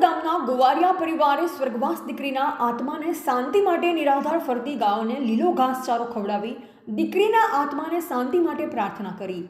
ગામના ગોવારિયા પરિવારે સ્વર્ગવાસ દીકરીના આત્માને શાંતિ માટે નિરાધાર ફરતી ગાયોને લીલો ઘાસચારો ખવડાવી દીકરીના આત્માને શાંતિ માટે પ્રાર્થના કરી.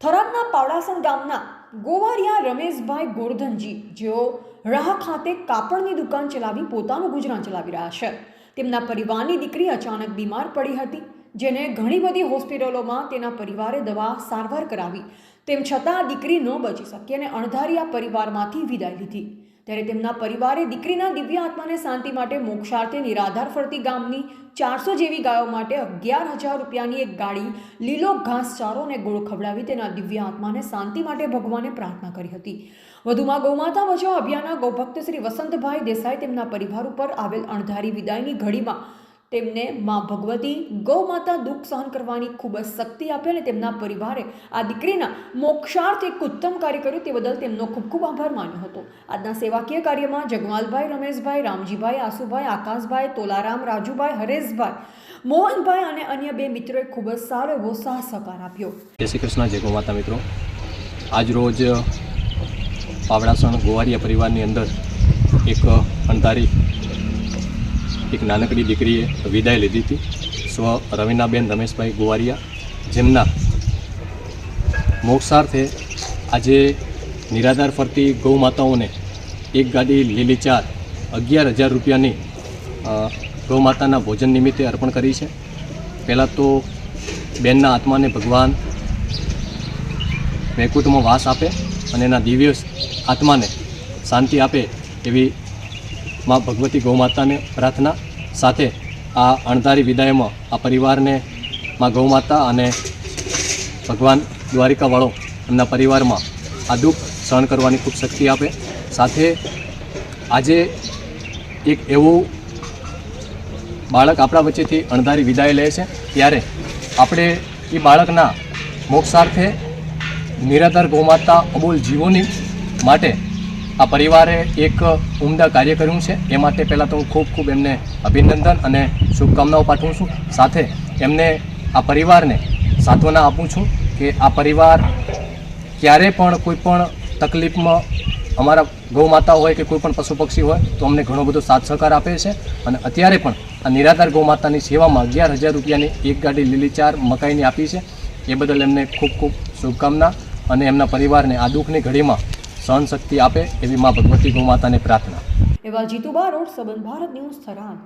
થરાદના પાવડાસણ ગામના ગોવારિયા રમેશભાઈ ગોરધનજી જેઓ રાહ ખાતે કાપડની દુકાન ચલાવી પોતાનું ગુજરાન ચલાવી રહ્યા છે. તેમના પરિવારની દીકરી અચાનક બીમાર પડી હતી. જેને ઘણી બધી હોસ્પિટલોમાં તેના પરિવારે દવા સારવાર કરાવી. તેમ છતાં દીકરી ન બચી શકી અને અણધારી આ પરિવારમાંથી વિદાય લીધી. ત્યારે તેમના પરિવારે દીકરીના દિવ્ય આત્માને શાંતિ માટે મોક્ષાર્થે નિરાધાર ફરતી ગામની ચારસો જેવી ગાયો માટે અગિયાર હજાર રૂપિયાની એક ગાડી, લીલો ઘાસચારો અને ગોળ ખવડાવી તેના દિવ્ય આત્માને શાંતિ માટે ભગવાને પ્રાર્થના કરી હતી. વધુમાં ગૌમાતા બચાવ અભિયાનના ગૌભક્ત શ્રી વસંતભાઈ દેસાઈ તેમના પરિવાર ઉપર આવેલ અણધારી વિદાયની ઘડીમાં તેમને મા ભગવતી ગૌ માતા દુઃખ સહન કરવાની ખૂબ જ શક્તિ આપી અને તેમના પરિવારે આ દીકરીના મોક્ષાર્થ એક ઉત્તમ કાર્ય કર્યું તે બદલ તેમનો ખૂબ ખૂબ આભાર માન્યો હતો. આજના સેવાકીય કાર્યમાં જગમાલભાઈ, રમેશભાઈ, રામજીભાઈ આસુભાઈ આકાશભાઈ, તોલારામ, રાજુભાઈ, હરેશભાઈ, મોહનભાઈ અને અન્ય બે મિત્રોએ ખૂબ જ સારો એવો સાહ સહકાર આપ્યો. જય શ્રી કૃષ્ણ, જય ગોમાતા મિત્રો. આજ રોજ પાવડાસણ ગોવારિયા પરિવારની અંદર એક અંધારી એક નાનકડી દીકરીએ વિદાય લીધી હતી. સ્વ રવિનાબેન રમેશભાઈ ગોવારિયા જેમના મોક્ષાર્થે આજે નિરાધાર ફરતી ગૌ માતાઓને એક ગાડી લીલી ચાર અગિયાર હજાર રૂપિયાની ગૌ માતાના ભોજન નિમિત્તે અર્પણ કરી છે. પહેલાં તો બેનના આત્માને ભગવાન વૈકુંઠમાં વાસ આપે અને એના દિવ્ય આત્માને શાંતિ આપે એવી મા ભગવતી ગૌમાતાને પ્રાર્થના સાથે આ અણધારી વિદાયમાં આ પરિવારને માં ગૌમાતા અને ભગવાન દ્વારિકાવાળો એમના પરિવારમાં આ દુઃખ સહન કરવાની ખૂબ શક્તિ આપે. સાથે આજે એક એવું બાળક આપણા વચ્ચેથી અણધારી વિદાય લે છે. ત્યારે આપણે એ બાળકના મોક્ષાર્થે નિરાધાર ગૌમાતા અબોલ જીવોની માટે આ પરિવારે એક ઉમદા કાર્ય કર્યું છે. એ માટે પહેલાં તો હું ખૂબ ખૂબ એમને અભિનંદન અને શુભકામનાઓ પાઠવું છું. સાથે એમને આ પરિવારને સાંત્વના આપું છું કે આ પરિવાર ક્યારે પણ કોઈ પણ તકલીફમાં અમારા ગૌ માતા હોય કે કોઈ પણ પશુ પક્ષી હોય તો અમને ઘણો બધો સાથ સહકાર આપે છે. અને અત્યારે પણ આ નિરાધાર ગૌ માતાની સેવામાં અગિયાર હજાર રૂપિયાની એક ગાડી લીલી ચાર મકાઈની આપી છે. એ બદલ એમને ખૂબ ખૂબ શુભકામના અને એમના પરિવારને આ દુઃખની ઘડીમાં સહન શક્તિ આપે એવી મા ભગવતી ગૌ માતાને પ્રાર્થના. એવા જીતુબા રોડ, સંબંધ, ભારત ન્યૂઝ થરાદ.